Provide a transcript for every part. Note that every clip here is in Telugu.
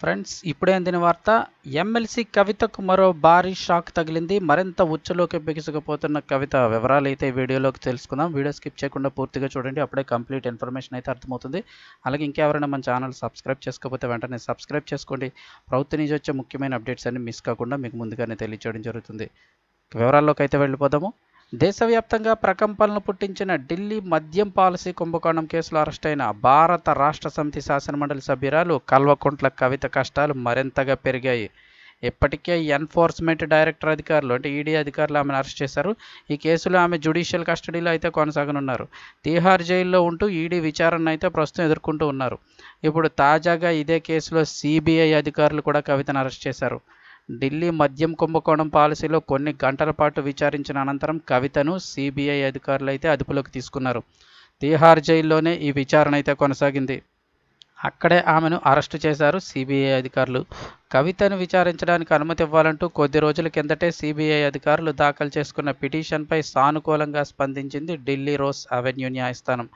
ఫ్రెండ్స్ ఇప్పుడే అందిన వార్త ఎమ్మెల్సీ కవితకు మరో భారీ షాక్ తగిలింది. మరింత ఉచ్చలోకి బిగుసుకుపోతున్న కవిత వివరాలు అయితే వీడియోలోకి తెలుసుకుందాం. వీడియో స్కిప్ చేయకుండా పూర్తిగా చూడండి. అప్పుడే కంప్లీట్ ఇన్ఫర్మేషన్ అయితే అర్థమవుతుంది. అలాగే ఇంకెవరైనా మన ఛానల్ సబ్స్క్రైబ్ చేసుకోకపోతే వెంటనే సబ్స్క్రైబ్ చేసుకోండి. ప్రభుత్వం నుంచి వచ్చే ముఖ్యమైన అప్డేట్స్ అన్ని మిస్ కాకుండా మీకు ముందుగానే తెలియచేయడం జరుగుతుంది. వివరాల్లోకి అయితే వెళ్ళిపోదాము. దేశవ్యాప్తంగా ప్రకంపనలు పుట్టించిన ఢిల్లీ మద్యం పాలసీ కుంభకోణం కేసులో అరెస్టైన భారత రాష్ట్ర సమితి శాసనమండలి సభ్యురాలు కల్వకుంట్ల కవిత కష్టాలు మరింతగా పెరిగాయి. ఇప్పటికే ఎన్ఫోర్స్మెంట్ డైరెక్టర్ అధికారులు అంటే ఈడీ అధికారులు ఆమెను అరెస్ట్ చేశారు. ఈ కేసులో ఆమె జ్యుడిషియల్ కస్టడీలో అయితే కొనసాగనున్నారు. తీహార్ జైల్లో ఉంటూ ఈడీ విచారణ అయితే ప్రస్తుతం ఎదుర్కొంటూ ఉన్నారు. ఇప్పుడు తాజాగా ఇదే కేసులో సిబిఐ అధికారులు కూడా కవితను అరెస్ట్ చేశారు. ఢిల్లీ మద్యం కుంభకోణం పాలసీలో కొన్ని గంటల పాటు విచారించిన అనంతరం కవితను సిబిఐ అధికారులు అయితే అదుపులోకి తీసుకున్నారు. తీహార్ జైల్లోనే ఈ విచారణ అయితే కొనసాగింది. అక్కడే ఆమెను అరెస్టు చేశారు సిబిఐ అధికారులు. కవితను విచారించడానికి అనుమతి ఇవ్వాలంటూ కొద్ది రోజుల కిందటే సిబిఐ అధికారులు దాఖలు చేసుకున్న పిటిషన్పై సానుకూలంగా స్పందించింది ఢిల్లీ రోస్ అవెన్యూ న్యాయస్థానం.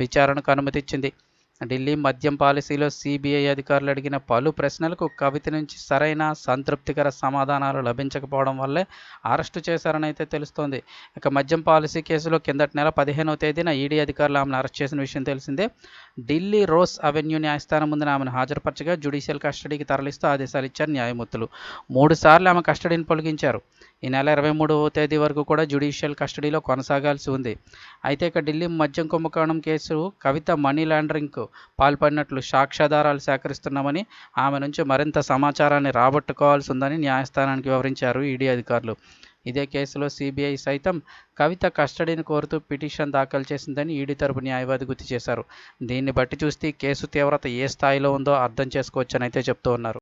విచారణకు అనుమతిచ్చింది ఢిల్లీ మద్యం పాలసీలో సిబిఐ అధికారులు అడిగిన పలు ప్రశ్నలకు కవిత నుంచి సరైన సంతృప్తికర సమాధానాలు లభించకపోవడం వల్లే అరెస్టు చేశారని అయితే తెలుస్తోంది. ఇక మద్యం పాలసీ కేసులో కిందటి నెల పదిహేనవ తేదీన ఈడీ అధికారులు ఆమెను అరెస్ట్ చేసిన విషయం తెలిసిందే. ఢిల్లీ రోస్ అవెన్యూ న్యాయస్థానం ముందున ఆమెను హాజరుపరచగా జ్యుడిషియల్ కస్టడీకి తరలిస్తూ ఆదేశాలు ఇచ్చారు న్యాయమూర్తులు. మూడు సార్లు ఆమె కస్టడీని పొడిగించారు. ఈ నెల ఇరవై మూడవ తేదీ వరకు కూడా జ్యుడిషియల్ కస్టడీలో కొనసాగాల్సి ఉంది. అయితే ఇక ఢిల్లీ మద్యం కుంభకోణం కేసు కవిత మనీ లాండరింగ్కు పాల్పడినట్లు సాక్ష్యాధారాలు సేకరిస్తున్నామని ఆమె నుంచి మరింత సమాచారాన్ని రాబట్టుకోవాల్సి ఉందని న్యాయస్థానానికి వివరించారు ఈడీ అధికారులు. ఇదే కేసులో సిబిఐ సైతం కవిత కస్టడీని కోరుతూ పిటిషన్ దాఖలు చేసిందని ఈడీ తరపు న్యాయవాది గుర్తు చేశారు. దీన్ని బట్టి చూస్తే కేసు తీవ్రత ఏ స్థాయిలో ఉందో అర్థం చేసుకోవచ్చునైతే చెప్తూ ఉన్నారు.